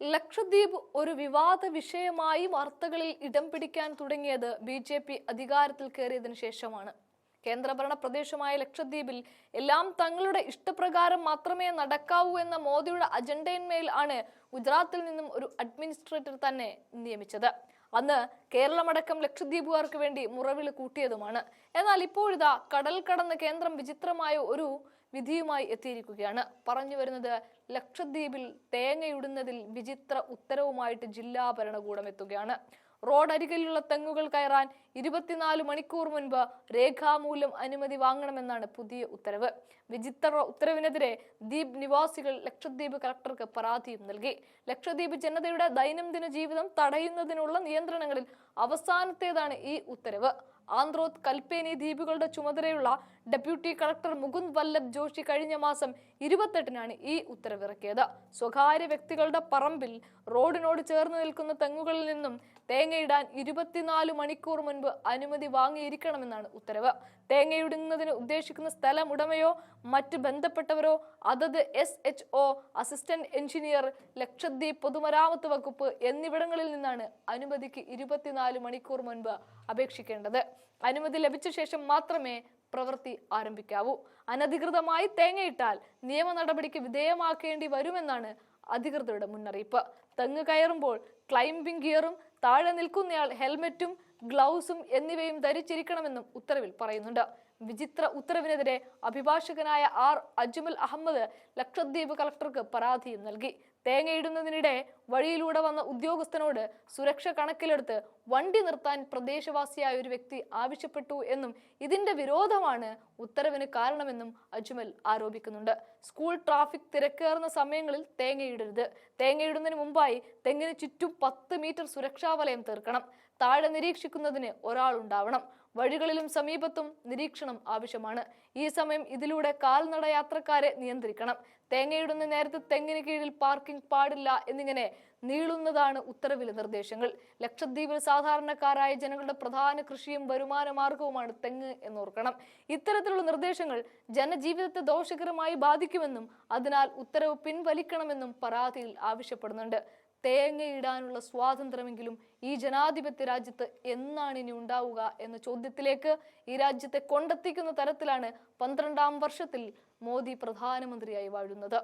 ലക്ഷദ്വീപ് ഒരു വിവാദ വിഷയമായി വാർത്തകളിൽ ഇടം പിടിക്കാൻ തുടങ്ങിയത് ബി ജെ പി അധികാരത്തിൽ കയറിയതിനു ശേഷമാണ്. കേന്ദ്രഭരണ പ്രദേശമായ ലക്ഷദ്വീപിൽ എല്ലാം തങ്ങളുടെ ഇഷ്ടപ്രകാരം മാത്രമേ നടക്കാവൂ എന്ന മോദിയുടെ അജണ്ടയിന്മേൽ ആണ് ഗുജറാത്തിൽ നിന്നും ഒരു അഡ്മിനിസ്ട്രേറ്റർ തന്നെ നിയമിച്ചത്. അന്ന് കേരളമടക്കം ലക്ഷദ്വീപുകാർക്ക് വേണ്ടി മുറവിൽ കൂട്ടിയതുമാണ്. എന്നാൽ ഇപ്പോഴിതാ കടൽ കടന്ന് കേന്ദ്രം വിചിത്രമായ ഒരു വിധിയുമായി എത്തിയിരിക്കുകയാണ്. പറഞ്ഞു വരുന്നത് ലക്ഷദ്വീപിൽ തേങ്ങയിടുന്നതിൽ വിചിത്ര ഉത്തരവുമായിട്ട് ജില്ലാ ഭരണകൂടം എത്തുകയാണ്. റോഡരികിലുള്ള തെങ്ങുകൾ കയറാൻ ഇരുപത്തിനാല് മണിക്കൂർ മുൻപ് രേഖാമൂലം അനുമതി വാങ്ങണമെന്നാണ് പുതിയ ഉത്തരവ്. വിചിത്ര ഉത്തരവിനെതിരെ ദ്വീപ് നിവാസികൾ ലക്ഷദ്വീപ് കളക്ടർക്ക് പരാതിയും നൽകി. ലക്ഷദ്വീപ് ജനതയുടെ ദൈനംദിന ജീവിതം തടയുന്നതിനുള്ള നിയന്ത്രണങ്ങളിൽ അവസാനത്തേതാണ് ഈ ഉത്തരവ്. ആന്ത്രോത്ത് കൽപ്പേനി ദ്വീപുകളുടെ ചുമതലയുള്ള ഡെപ്യൂട്ടി കളക്ടർ മുകുന്ദ് വല്ലഭ് ജോഷി കഴിഞ്ഞ മാസം ഇരുപത്തെട്ടിനാണ് ഈ ഉത്തരവിറക്കിയത്. സ്വകാര്യ വ്യക്തികളുടെ പറമ്പിൽ റോഡിനോട് ചേർന്ന് നിൽക്കുന്ന തെങ്ങുകളിൽ നിന്നും തേങ്ങയിടാൻ ഇരുപത്തിനാല് മണിക്കൂർ മുൻപ് അനുമതി വാങ്ങിയിരിക്കണമെന്നാണ് ഉത്തരവ്. തേങ്ങയിടുന്നതിന് ഉദ്ദേശിക്കുന്ന സ്ഥലം ഉടമയോ മറ്റ് ബന്ധപ്പെട്ടവരോ അതത് S H O assistant engineer Lakshadweep പൊതുമരാമത്ത് വകുപ്പ് എന്നിവിടങ്ങളിൽ നിന്നാണ് അനുമതിക്ക് ഇരുപത്തിനാല് മണിക്കൂർ മുൻപ് അപേക്ഷിക്കേണ്ടത്. അനുമതി ലഭിച്ച ശേഷം മാത്രമേ പ്രവൃത്തി ആരംഭിക്കാവൂ. അനധികൃതമായി തേങ്ങയിട്ടാൽ നിയമ നടപടിക്ക് വിധേയമാക്കേണ്ടി വരുമെന്നാണ് അധികൃതരുടെ മുന്നറിയിപ്പ്. തെങ്ങ് കയറുമ്പോൾ ക്ലൈംബിംഗ് ഗിയറും താഴെ നിൽക്കുന്നയാൾ ഹെൽമറ്റും ഗ്ലൗസും എന്നിവയും ധരിച്ചിരിക്കണമെന്നും ഉത്തരവിൽ പറയുന്നുണ്ട്. വിചിത്ര ഉത്തരവിനെതിരെ അഭിഭാഷകനായ ആർ അജ്മൽ അഹമ്മദ് ലക്ഷദ്വീപ് കളക്ടർക്ക് പരാതിയും നൽകി. തേങ്ങയിടുന്നതിനിടെ വഴിയിലൂടെ വന്ന ഉദ്യോഗസ്ഥനോട് സുരക്ഷ കണക്കിലെടുത്ത് വണ്ടി നിർത്താൻ പ്രദേശവാസിയായ ഒരു വ്യക്തി ആവശ്യപ്പെട്ടു എന്നും ഇതിന്റെ വിരോധമാണ് ഉത്തരവിന് കാരണമെന്നും അജ്മൽ ആരോപിക്കുന്നുണ്ട്. സ്കൂൾ ട്രാഫിക് തിരക്കേറുന്ന സമയങ്ങളിൽ തേങ്ങയിടരുത്. തേങ്ങയിടുന്നതിന് മുമ്പായി തെങ്ങിന് ചുറ്റും പത്ത് മീറ്റർ സുരക്ഷാ വലയം തീർക്കണം. താഴെ നിരീക്ഷിക്കുന്നതിന് ഒരാളുണ്ടാവണം. വഴികളിലും സമീപത്തും നിരീക്ഷണം ആവശ്യമാണ്. ഈ സമയം ഇതിലൂടെ കാൽനട യാത്രക്കാരെ നിയന്ത്രിക്കണം. തേങ്ങയിടുന്ന നേരത്തെ തെങ്ങിന് കീഴിൽ പാർക്കിംഗ് പാടില്ല എന്നിങ്ങനെ നീളുന്നതാണ് ഉത്തരവിലെ നിർദ്ദേശങ്ങൾ. ലക്ഷദ്വീപിൽ സാധാരണക്കാരായ ജനങ്ങളുടെ പ്രധാന കൃഷിയും വരുമാന മാർഗവുമാണ് തെങ്ങ് എന്നോർക്കണം. ഇത്തരത്തിലുള്ള നിർദ്ദേശങ്ങൾ ജനജീവിതത്തെ ദോഷകരമായി ബാധിക്കുമെന്നും അതിനാൽ ഉത്തരവ് പിൻവലിക്കണമെന്നും പരാതിയിൽ ആവശ്യപ്പെടുന്നുണ്ട്. തേങ്ങയിടാനുള്ള സ്വാതന്ത്ര്യമെങ്കിലും ഈ ജനാധിപത്യ രാജ്യത്ത് എന്നാണ് ഇനി ഉണ്ടാവുക എന്ന ചോദ്യത്തിലേക്ക് ഈ രാജ്യത്തെ കൊണ്ടെത്തിക്കുന്ന തരത്തിലാണ് പന്ത്രണ്ടാം വർഷത്തിൽ മോദി പ്രധാനമന്ത്രിയായി വാഴുന്നത്.